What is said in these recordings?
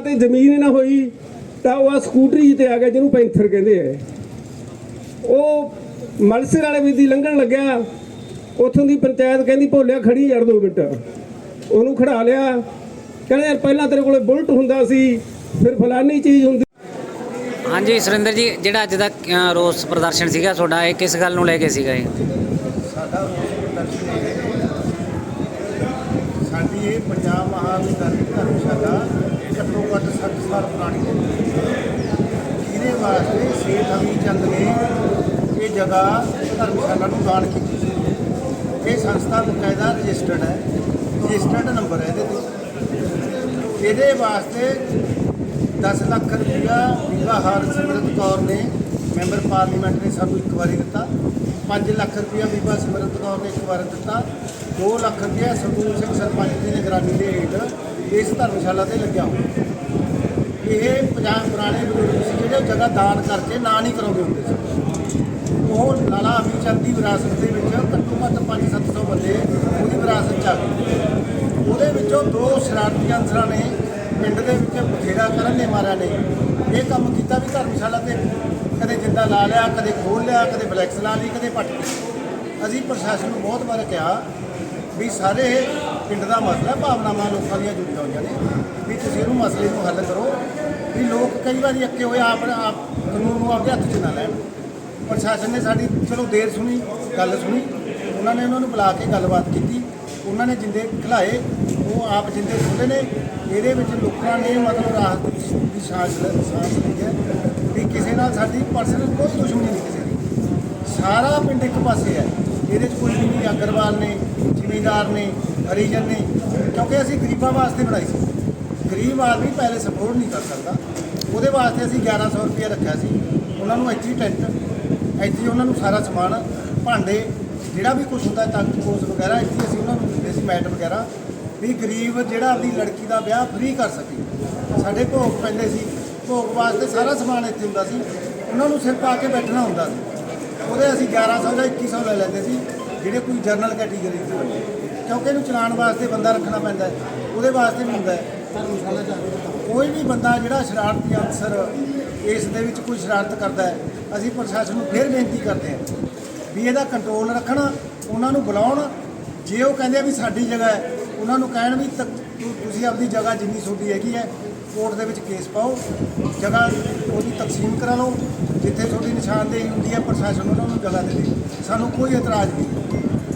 ਤੇ ਜ਼ਮੀਨ ਹੀ ਨਾ ਹੋਈ, ਤਾਂ ਉਹ ਸਕੂਟਰੀ ਤੇ ਆ ਗਿਆ ਜਿਹਨੂੰ ਪੈਂਥਰ ਕਹਿੰਦੇ ਆ ਉਹ ਮਲਸਰ ਵਾਲੇ ਵੀ ਦੀ ਲੰਘਣ ਲੱਗਿਆ। ਉਥੋਂ ਦੀ ਪੰਚਾਇਤ ਕਹਿੰਦੀ, ਭੋਲਿਆ ਖੜੀ ਯਾਰ ਦੋ ਮਿੰਟ। ਉਹਨੂੰ ਖੜਾ ਲਿਆ। ਕਹਿੰਦੇ, ਯਾਰ ਪਹਿਲਾਂ ਤੇਰੇ ਕੋਲੇ ਬੁਲਟ ਹੁੰਦਾ ਸੀ, ਫਿਰ ਫਲਾਨੀ ਚੀਜ਼ ਹੁੰਦੀ ਹਾਂਜੀ, ਸੁਰਿੰਦਰ ਜੀ, ਜਿਹੜਾ ਅੱਜ ਦਾ ਰੋਸ ਪ੍ਰਦਰਸ਼ਨ ਸੀਗਾ ਤੁਹਾਡਾ, ਇਹ ਕਿਸ ਗੱਲ ਨੂੰ ਲੈ ਕੇ ਸੀਗਾ ਇਹ? ਸਾਡਾ ਪ੍ਰਦਰਸ਼ਨ ਇਹ ਪੰਜਾਬ ਮਹਾਵਿਦਿਆਲय ਧਰਮਸ਼ਾਲਾ ਘੱਟੋ ਘੱਟ 60 ਸਾਲ ਪੁਰਾਣੀ ਹੈ। ਜਿਹਦੇ ਵਾਸਤੇ ਸੇਠ ਅਮੀ ਚੰਦ ਨੇ ਇਹ ਜਗ੍ਹਾ ਧਰਮਸ਼ਾਲਾ ਨੂੰ ਦਾਨ ਕੀਤੀ ਸੀ। ਇਹ ਸੰਸਥਾ ਬਕਾਇਦਾ ਰਜਿਸਟਰਡ ਹੈ। ਰਜਿਸਟਰਡ ਨੰਬਰ ਹੈ ਇਹਦੇ ਤੇ। ਇਹਦੇ ਵਾਸਤੇ 10 ਲੱਖ ਰੁਪਇਆ ਬੀਬਾ ਹਰਸਿਮਰਤ ਕੌਰ ਨੇ ਮੈਂਬਰ ਪਾਰਲੀਮੈਂਟ ਨੇ ਸਾਨੂੰ ਇੱਕ ਵਾਰੀ ਦਿੱਤਾ। 5 ਲੱਖ ਰੁਪਇਆ ਬੀਬਾ ਸਿਮਰਤ ਕੌਰ ਨੇ ਇੱਕ ਵਾਰ ਦਿੱਤਾ। 2 ਲੱਖ ਰੁਪਇਆ ਸਰਦੂਲ ਸਿੰਘ ਸਰਪੰਚ ਦੀ ਨਿਗਰਾਨੀ ਦੇ ਹੇਠ ਇਸ ਧਰਮਸ਼ਾਲਾ ਤੇ ਲੱਗਿਆ ਹੋਇਆ। ਇਹ ਪੰਜਾਬ ਪੁਰਾਣੇ ਬਜ਼ੁਰਗ ਸੀ, ਜਿਹੜੇ ਜਗ੍ਹਾ ਦਾਨ ਕਰਕੇ ਨਾ ਨਹੀਂ ਕਰਾਉਂਦੇ ਹੁੰਦੇ ਸੀ। ਉਹ ਲਾਲਾ ਅਮੀ ਚੰਦ ਦੀ ਵਿਰਾਸਤ ਦੇ ਵਿੱਚ ਘੱਟੋ ਘੱਟ 5-700 ਬੰਦੇ ਉਹਦੀ ਵਿਰਾਸਤ ਚ ਆ ਗਏ। ਉਹਦੇ ਵਿੱਚੋਂ ਦੋ ਸ਼ਰਾਰਤੀ ਅਨਸਰਾਂ ਨੇ ਪਿੰਡ ਦੇ ਵਿੱਚ ਬਥੇਰਾ ਕਰਨ ਨੇ ਮਾਰਿਆ ਨੇ। ਇਹ ਕੰਮ ਕੀਤਾ ਵੀ ਧਰਮਸ਼ਾਲਾ ਤੇ ਕਦੇ ਜਿੰਦਾ ਲਾ ਲਿਆ, ਕਦੇ ਖੋਲ ਲਿਆ, ਕਦੇ ਬਲੈਕਸ ਲਾ ਲਈ, ਕਦੇ ਪੱਟ ਲਈ। ਅਸੀਂ ਪ੍ਰਸ਼ਾਸਨ ਨੂੰ ਬਹੁਤ ਵਾਰ ਕਿਹਾ ਵੀ ਸਾਰੇ ਪਿੰਡ ਦਾ ਮਸਲਾ ਭਾਵਨਾਵਾਂ ਲੋਕਾਂ ਦੀਆਂ ਜੁੜੀਆਂ ਹੋਈਆਂ ਨੇ, ਵੀ ਤੁਸੀਂ ਇਹਨੂੰ ਮਸਲੇ ਨੂੰ ਹੱਲ ਕਰੋ, ਵੀ ਲੋਕ ਕਈ ਵਾਰੀ ਅੱਕੇ ਹੋਏ ਆਪ ਆਪ ਕਾਨੂੰਨ ਨੂੰ ਆਪਦੇ ਹੱਥ 'ਚ ਨਾ ਲੈਣ। ਪ੍ਰਸ਼ਾਸਨ ਨੇ ਸਾਡੀ ਚਲੋ ਦੇਰ ਸੁਣੀ, ਗੱਲ ਸੁਣੀ, ਉਹਨਾਂ ਨੇ ਉਹਨਾਂ ਨੂੰ ਬੁਲਾ ਕੇ ਗੱਲਬਾਤ ਕੀਤੀ, ਉਹਨਾਂ ਨੇ ਜਿੰਦੇ ਖਿਲਾਏ ਉਹ ਆਪ ਜਿੰਦੇ ਖੋਲੇ ਨੇ, ਇਹਦੇ ਵਿੱਚ ਲੋਕਾਂ ਨੇ ਮਤਲਬ ਰਾਹਤ ਦੀ ਸਾਂਸ ਸਾਂਸ ਲਈ ਹੈ। ਵੀ ਕਿਸੇ ਨਾਲ ਸਾਡੀ ਪਰਸਨਲ ਕੋਈ ਦੁਸ਼ਮਣੀ ਨਹੀਂ ਕਿਸੇ ਦੀ। ਸਾਰਾ ਪਿੰਡ ਇੱਕ ਪਾਸੇ ਹੈ। ਇਹਦੇ 'ਚ ਕੋਈ ਵੀ ਨਹੀਂ, ਅਗਰਵਾਲ ਨੇ, ਜ਼ਿਮੀਂਦਾਰ ਨੇ, ਹਰੀਜਨ ਨੇ, ਕਿਉਂਕਿ ਅਸੀਂ ਗਰੀਬਾਂ ਵਾਸਤੇ ਬਣਾਈ ਸੀ। ਗਰੀਬ ਆਦਮੀ ਪਹਿਲੇ ਸਪੋਰਟ ਨਹੀਂ ਕਰ ਸਕਦਾ। ਉਹਦੇ ਵਾਸਤੇ ਅਸੀਂ 1100 ਰੁਪਏ ਰੱਖਿਆ ਸੀ। ਉਹਨਾਂ ਨੂੰ ਇੱਥੇ ਟੈਂਟ, ਇੱਥੇ ਉਹਨਾਂ ਨੂੰ ਸਾਰਾ ਸਮਾਨ, ਭਾਂਡੇ, ਜਿਹੜਾ ਵੀ ਕੁਝ ਹੁੰਦਾ ਤਖਤ ਕੋਸ ਵਗੈਰਾ, ਇੱਥੇ ਅਸੀਂ ਉਹਨਾਂ ਨੂੰ ਦਿੰਦੇ ਸੀ ਮੈਟ ਵਗੈਰਾ। ਵੀ ਗਰੀਬ ਜਿਹੜਾ ਆਪਣੀ ਲੜਕੀ ਦਾ ਵਿਆਹ ਫ੍ਰੀ ਕਰ ਸਕੇ। ਸਾਡੇ ਭੋਗ ਪੈਂਦੇ ਸੀ, ਭੋਗ ਵਾਸਤੇ ਸਾਰਾ ਸਮਾਨ ਇੱਥੇ ਹੁੰਦਾ ਸੀ। ਉਹਨਾਂ ਨੂੰ ਸਿਰ ਪਾ ਕੇ ਬੈਠਣਾ ਹੁੰਦਾ ਸੀ। ਉਹਦੇ ਅਸੀਂ 1100 ਜਾਂ 2100 ਲੈ ਲੈਂਦੇ ਸੀ, ਜਿਹੜੇ ਕੋਈ ਜਰਨਲ ਕੈਟਾਗਰੀ ਦੇ ਬੰਦੇ ਕਿਉਂਕਿ ਇਹਨੂੰ ਚਲਾਉਣ ਵਾਸਤੇ ਬੰਦਾ ਰੱਖਣਾ ਪੈਂਦਾ ਹੈ, ਉਹਦੇ ਵਾਸਤੇ ਵੀ ਹੁੰਦਾ ਹੈ। ਕੋਈ ਵੀ ਬੰਦਾ ਜਿਹੜਾ ਸ਼ਰਾਰਤੀ ਅਨਸਰ ਇਸ ਦੇ ਵਿੱਚ ਕੋਈ ਸ਼ਰਾਰਤ ਕਰਦਾ ਹੈ, ਅਸੀਂ ਪ੍ਰਸ਼ਾਸਨ ਨੂੰ ਫਿਰ ਬੇਨਤੀ ਕਰਦੇ ਹਾਂ ਵੀ ਇਹਦਾ ਕੰਟਰੋਲ ਰੱਖਣਾ, ਉਹਨਾਂ ਨੂੰ ਬੁਲਾਉਣ ਜੇ ਉਹ ਕਹਿੰਦੇ ਆ ਵੀ ਸਾਡੀ ਜਗ੍ਹਾ ਹੈ, ਉਹਨਾਂ ਨੂੰ ਕਹਿਣ ਵੀ ਤਕ- ਤੁ- ਤੁਸੀਂ ਆਪਦੀ ਜਗ੍ਹਾ ਜਿੰਨੀ ਤੁਹਾਡੀ ਹੈਗੀ ਹੈ, ਕੋਰਟ ਦੇ ਵਿੱਚ ਕੇਸ ਪਾਓ, ਜਗ੍ਹਾ ਉਹਦੀ ਤਕਸੀਮ ਕਰਾ ਲਓ, ਜਿੱਥੇ ਤੁਹਾਡੀ ਨਿਸ਼ਾਨਦੇਹੀ ਹੁੰਦੀ ਹੈ, ਪ੍ਰਸ਼ਾਸਨ ਉਹਨਾਂ ਨੂੰ ਜਗ੍ਹਾ ਦੇ ਦੇ ਸਾਨੂੰ ਕੋਈ ਇਤਰਾਜ਼ ਨਹੀਂ।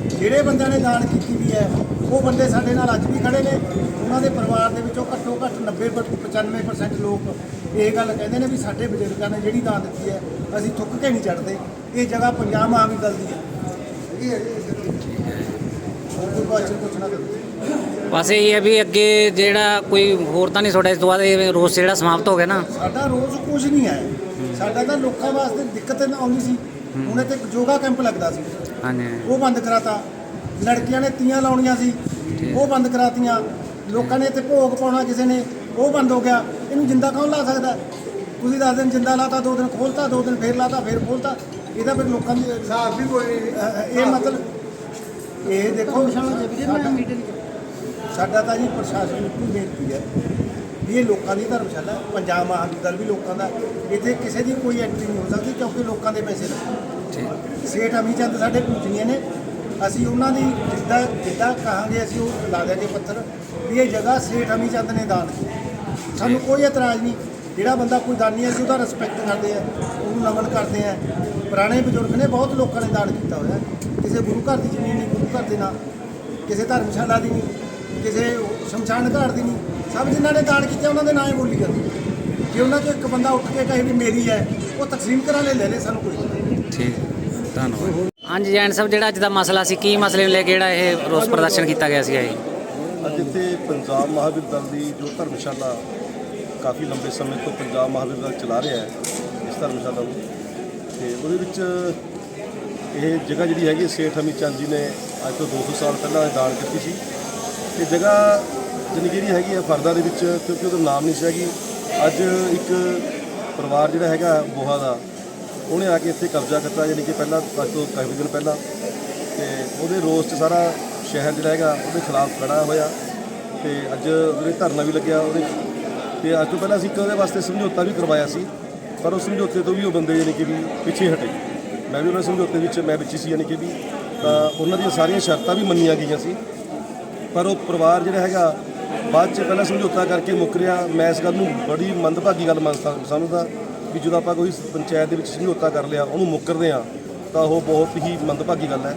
ਜਿਹੜੇ ਬੰਦਿਆਂ ਨੇ ਦਾਨ ਕੀਤੀ ਵੀ ਹੈ, ਉਹ ਬੰਦੇ ਸਾਡੇ ਨਾਲ ਅੱਜ ਵੀ ਖੜੇ ਨੇ। ਉਹਨਾਂ ਦੇ ਪਰਿਵਾਰ ਦੇ ਵਿੱਚੋਂ ਘੱਟੋ ਘੱਟ 90 ਪ- 95% ਲੋਕ ਇਹ ਗੱਲ ਕਹਿੰਦੇ ਨੇ ਵੀ ਸਾਡੇ ਬਜ਼ੁਰਗਾਂ ਨੇ ਜਿਹੜੀ ਦਾਨ ਦਿੱਤੀ ਹੈ, ਅਸੀਂ ਥੁੱਕ ਕੇ ਨਹੀਂ ਚੜਦੇ ਇਹ ਜਗ੍ਹਾ ਪੰਜਾਬ ਮਹਾਵਿਦਿਆਲ ਦੀ ਹੈ। ਹੈ ਜੀ। ਹੋਰ ਕੋਈ ਕੁਐਸਚਨ ਪੁੱਛਣਾ ਤਾਂ ਬਸ ਇਹ ਹੈ ਵੀ ਅੱਗੇ ਜਿਹੜਾ ਕੋਈ ਹੋਰ ਤਾਂ ਨਹੀਂ ਤੁਹਾਡਾ ਇਸ ਤੋਂ ਬਾਅਦ ਇਹ ਰੋਸ ਜਿਹੜਾ ਸਮਾਪਤ ਹੋ ਗਿਆ ਨਾ। ਸਾਡਾ ਰੋਜ਼ ਕੁਝ ਨਹੀਂ ਹੈ। ਸਾਡਾ ਤਾਂ ਲੋਕਾਂ ਵਾਸਤੇ ਦਿੱਕਤ ਨਾ ਆਉਂਦੀ ਸੀ। ਹੁਣ ਇੱਥੇ ਇੱਕ ਯੋਗਾ ਕੈਂਪ ਲੱਗਦਾ ਸੀ। ਹਾਂਜੀ। ਉਹ ਬੰਦ ਕਰਾਤਾ। ਲੜਕੀਆਂ ਨੇ ਤੀਆਂ ਲਾਉਣੀਆਂ ਸੀ। ਉਹ ਬੰਦ ਕਰਾਤੀਆਂ। ਲੋਕਾਂ ਨੇ ਇੱਥੇ ਭੋਗ ਪਾਉਣਾ ਕਿਸੇ ਨੇ। ਉਹ ਬੰਦ ਹੋ ਗਿਆ। ਇਹਨੂੰ ਜਿੰਦਾ ਕੌਣ ਲਾ ਸਕਦਾ? ਤੁਸੀਂ ਦਸ ਦਿਨ ਜਿੰਦਾ ਲਾਤਾ ਦੋ ਦਿਨ ਖੋਲਤਾ ਦੋ ਦਿਨ ਫੇਰ ਲਾਤਾ ਫੇਰ ਖੋਲਤਾ। ਇਹਦਾ ਫਿਰ ਲੋਕਾਂ ਦੀ ਹਿਸਾਬ ਵੀ ਕੋਈ ਇਹ ਮਤਲਬ ਇਹ ਦੇਖੋ ਸਾਡਾ- ਸਾਡਾ ਤਾਂ ਜੀ ਪ੍ਰਸ਼ਾਸਨ ਨੂੰ ਕੋਈ ਬੇਨਤੀ ਹੈ ਵੀ ਇਹ ਲੋਕਾਂ ਦੀ ਧਰਮਸ਼ਾਲਾ ਹੈ, ਪੰਜਾਬ ਮਹਾਵਿਦਿਆਲ ਵੀ ਲੋਕਾਂ ਦਾ ਇੱਥੇ ਕਿਸੇ ਦੀ ਕੋਈ ਐਂਟਰੀ ਨਹੀਂ ਹੋ ਸਕਦੀ ਕਿਉਂਕਿ ਲੋਕਾਂ ਦੇ ਪੈਸੇ ਠੀਕ ਸੇਠ ਅਮੀ ਚੰਦ ਸਾਡੇ ਪੂਜਨੀਏ ਨੇ। ਅਸੀਂ ਉਹਨਾਂ ਦੀ ਜਿੱਦਾਂ ਜਿੱਦਾਂ ਕਹਾਂਗੇ ਅਸੀਂ ਉਹ ਲਾ ਦਿਆਂਗੇ ਪੱਥਰ ਵੀ ਇਹ ਜਗ੍ਹਾ ਸੇਠ ਅਮੀ ਚੰਦ ਨੇ ਦਾਨ ਕੀਤੀ। ਸਾਨੂੰ ਕੋਈ ਇਤਰਾਜ਼ ਨਹੀਂ। ਜਿਹੜਾ ਬੰਦਾ ਕੋਈ ਦਾਨੀ ਹੈ ਅਸੀਂ ਉਹਦਾ ਰਿਸਪੈਕਟ ਕਰਦੇ ਆ ਉਹਨੂੰ ਨਮਨ ਕਰਦੇ ਆ। ਪੁਰਾਣੇ ਬਜ਼ੁਰਗ ਨੇ ਬਹੁਤ ਲੋਕਾਂ ਨੇ ਦਾਨ ਕੀਤਾ ਹੋਇਆ। ਕਿਸੇ ਗੁਰੂ ਘਰ ਦੀ ਜ਼ਮੀਨ ਨਹੀਂ ਗੁਰੂ ਘਰ ਦੇ ਨਾਲ ਕਿਸੇ ਧਰਮਸ਼ਾਲਾ ਦੀ ਨਹੀਂ ਕਿਸੇ ਸ਼ਮਸ਼ਾਨ ਘਾਟ ਦੀ ਨਹੀਂ। ਸਭ ਜਿਨ੍ਹਾਂ ਨੇ ਦਾਨ ਕੀਤੇ ਉਹਨਾਂ ਦੇ ਨਾਂ ਹੀ ਬੋਲੀ ਜਾਂਦੀ। ਜੇ ਉਹਨਾਂ ਚੋਂ ਇੱਕ ਬੰਦਾ ਉੱਠ ਕੇ ਕਹੇ ਵੀ ਮੇਰੀ ਹੈ ਉਹ ਤਕਸੀਮ ਕਰਾ ਲੈ ਲੈ ਲੈ ਸਾਨੂੰ ਕੋਈ ਠੀਕ ਧੰਨਵਾਦ। ਹਾਂਜੀ ਜੈਨ ਸਾਹਿਬ ਜਿਹੜਾ ਅੱਜ ਦਾ ਮਸਲਾ ਸੀ ਕੀ ਮਸਲੇ ਨੂੰ ਲੈ ਕੇ ਜਿਹੜਾ ਇਹ ਰੋਸ ਪ੍ਰਦਰਸ਼ਨ ਕੀਤਾ ਗਿਆ ਸੀ ਇਹ? ਅੱਜ ਇੱਥੇ ਪੰਜਾਬ ਮਹਾਵਿਦਿਆਲ ਦੀ ਜੋ ਧਰਮਸ਼ਾਲਾ ਕਾਫੀ ਲੰਬੇ ਸਮੇਂ ਤੋਂ ਪੰਜਾਬ ਮਹਾਵਿਦਿਆਲ ਚਲਾ ਰਿਹਾ ਹੈ, ਇਸ ਧਰਮਸ਼ਾਲਾ ਨੂੰ। ਤੇ ਉਹਦੇ ਵਿੱਚ ਇਹ ਜਗ੍ਹਾ ਜਿਹੜੀ ਹੈਗੀ, ਸੇਠ ਅਮੀ ਚੰਦ ਜੀ ਨੇ ਅੱਜ ਤੋਂ 200 ਸਾਲ ਪਹਿਲਾਂ ਦਾਨ ਕੀਤੀ ਸੀ। ਇਹ ਜਗ੍ਹਾ ਜਾਣੀ ਹੈਗੀ ਹੈ, ਫਰਦਾ ਦੇ ਵਿੱਚ, ਕਿਉਂਕਿ ਉਹਦਾ ਨਾਮ ਨਹੀਂ ਸੀ ਹੈਗੀ। ਅੱਜ ਇੱਕ ਪਰਿਵਾਰ ਜਿਹੜਾ ਹੈਗਾ, ਬੋਹਾ ਦਾ, ਉਹਨੇ ਆ ਕੇ ਇੱਥੇ ਕਬਜ਼ਾ ਕੀਤਾ ਯਾਨੀ ਕਿ ਪਹਿਲਾਂ, ਅੱਜ ਤੋਂ ਕਾਫੀ ਦਿਨ ਪਹਿਲਾਂ। ਤੇ ਉਹਦੇ ਰੋਸ 'ਚ ਸਾਰਾ ਸ਼ਹਿਰ ਜਿਹੜਾ ਹੈਗਾ, ਉਹਦੇ ਖਿਲਾਫ ਖੜਾ ਹੋਇਆ। ਤੇ ਅੱਜ ਉਹਦੇ ਧਰਨਾ ਵੀ ਲੱਗਿਆ, ਉਹਦੇ ਤੇ ਅੱਜ ਤੋਂ ਪਹਿਲਾਂ ਅਸੀਂ ਇੱਕ ਉਹਦੇ ਵਾਸਤੇ ਸਮਝੌਤਾ ਵੀ ਕਰਵਾਇਆ ਸੀ, ਪਰ ਉਹ ਸਮਝੌਤੇ ਤੋਂ ਵੀ ਉਹ ਬੰਦੇ ਯਾਨੀ ਕਿ ਵੀ ਪਿੱਛੇ ਹਟੇ। ਮੈਂ ਵੀ ਉਹਨਾਂ ਸਮਝੌਤੇ ਵਿੱਚ, ਮੈਂ ਵਿੱਚ ਸੀ ਯਾਨੀ ਕਿ ਵੀ, ਤਾਂ ਉਹਨਾਂ ਦੀਆਂ ਸਾਰੀਆਂ ਸ਼ਰਤਾਂ ਵੀ ਮੰਨੀਆਂ ਗਈਆਂ ਸੀ। ਪਰ ਉਹ ਪਰਿਵਾਰ ਜਿਹੜਾ ਹੈਗਾ, ਬਾਅਦ ਚ ਪਹਿਲਾਂ ਸਮਝੌਤਾ ਕਰਕੇ ਮੁੱਕਰਿਆ ਮੈਂ ਇਸ ਗੱਲ ਨੂੰ ਬੜੀ ਮੰਦਭਾਗੀ ਗੱਲ ਮੰਨ ਸਮਝਦਾ ਵੀ ਜਦੋਂ ਆਪਾਂ ਕੋਈ ਪੰਚਾਇਤ ਦੇ ਵਿੱਚ ਸਮਝੌਤਾ ਕਰ ਲਿਆ, ਉਹਨੂੰ ਮੁੱਕਰਦੇ ਆ ਤਾਂ ਉਹ ਬਹੁਤ ਹੀ ਮੰਦਭਾਗੀ ਗੱਲ ਹੈ।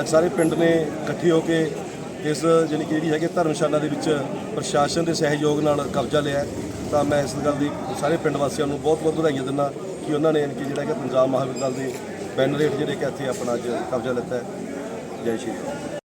ਅੱਜ ਸਾਰੇ ਪਿੰਡ ਨੇ ਇਕੱਠੇ ਹੋ ਕੇ ਇਸ ਜਾਣੀ ਕਿ ਜਿਹੜੀ ਹੈਗੀ ਧਰਮਸ਼ਾਲਾ ਦੇ ਵਿੱਚ ਪ੍ਰਸ਼ਾਸਨ ਦੇ ਸਹਿਯੋਗ ਨਾਲ ਕਬਜ਼ਾ ਲਿਆ ਤਾਂ ਮੈਂ ਇਸ ਗੱਲ ਦੀ ਸਾਰੇ ਪਿੰਡ ਵਾਸੀਆਂ ਨੂੰ ਬਹੁਤ ਬਹੁਤ ਵਧਾਈਆਂ ਦਿੰਦਾ ਕਿ ਉਹਨਾਂ ਨੇ ਕਿ ਜਿਹੜਾ ਕਿ ਪੰਜਾਬ ਮਹਾਵਿਦਿਆਲਾ ਦੇ ਬੈਨਰ ਹੇਠ ਜਿਹੜੇ ਕਿ ਇੱਥੇ ਆਪਣਾ ਅੱਜ ਕਬਜ਼ਾ ਲਿੱਤਾ ਹੈ। ਜੈ ਸ਼੍ਰੀ ਰਾਮ